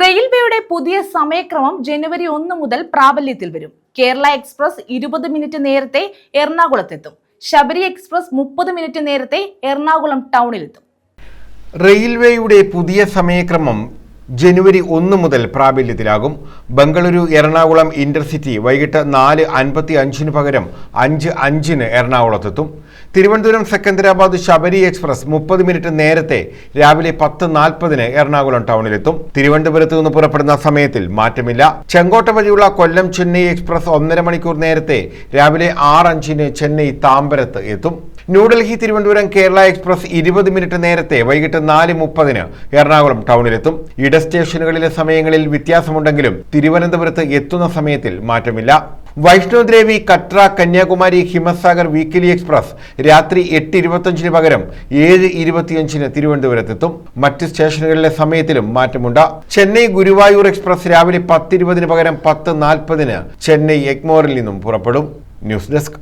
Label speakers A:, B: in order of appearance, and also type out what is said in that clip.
A: റെയിൽവേയുടെ പുതിയ സമയക്രമം ജനുവരി ഒന്ന് മുതൽ പ്രാബല്യത്തിൽ വരും. കേരള എക്സ്പ്രസ് ഇരുപത് മിനിറ്റ് നേരത്തെ എറണാകുളത്തെത്തും. ശബരി എക്സ്പ്രസ് മുപ്പത് മിനിറ്റ് നേരത്തെ എറണാകുളം ടൗണിലെത്തും.
B: റെയിൽവേയുടെ പുതിയ സമയക്രമം ജനുവരി ഒന്ന് മുതൽ പ്രാബല്യത്തിലാകും. ബംഗളൂരു എറണാകുളം ഇന്റർസിറ്റി വൈകിട്ട് നാല് അൻപത്തി അഞ്ചിന് പകരം അഞ്ച് അഞ്ചിന് എറണാകുളത്തെത്തും. തിരുവനന്തപുരം സെക്കന്ദരാബാദ് ശബരി എക്സ്പ്രസ് മുപ്പത് മിനിറ്റ് നേരത്തെ രാവിലെ പത്ത് നാൽപ്പതിന് എറണാകുളം ടൗണിലെത്തും. തിരുവനന്തപുരത്ത് നിന്ന് പുറപ്പെടുന്ന സമയത്തിൽ മാറ്റമില്ല. ചെങ്കോട്ട വഴിയുള്ള കൊല്ലം ചെന്നൈ എക്സ്പ്രസ് ഒന്നര മണിക്കൂർ നേരത്തെ രാവിലെ ആറ് അഞ്ചിന് ചെന്നൈ താമ്പരത്ത് എത്തും. ന്യൂഡൽഹി തിരുവനന്തപുരം കേരള എക്സ്പ്രസ് ഇരുപത് മിനിറ്റ് നേരത്തെ വൈകിട്ട് നാല് മുപ്പതിന് എറണാകുളം ടൗണിലെത്തും. ഇട സ്റ്റേഷനുകളിലെ സമയങ്ങളിൽ വ്യത്യാസമുണ്ടെങ്കിലും തിരുവനന്തപുരത്ത് എത്തുന്ന സമയത്തിൽ മാറ്റമില്ല. വൈഷ്ണോദേവി കട്ര കന്യാകുമാരി ഹിമസാഗർ വീക്കിലി എക്സ്പ്രസ് രാത്രി എട്ട് ഇരുപത്തഞ്ചിന് പകരം ഏഴ് ഇരുപത്തിയഞ്ചിന് തിരുവനന്തപുരത്തെത്തും. മറ്റ് സ്റ്റേഷനുകളിലെ സമയത്തിലും മാറ്റമുണ്ട്. ചെന്നൈ ഗുരുവായൂർ എക്സ്പ്രസ് രാവിലെ പത്തിരുപതിന് പകരം പത്ത് നാൽപ്പതിന് ചെന്നൈ എഗ്മോറിൽ നിന്നും പുറപ്പെടും. News desk.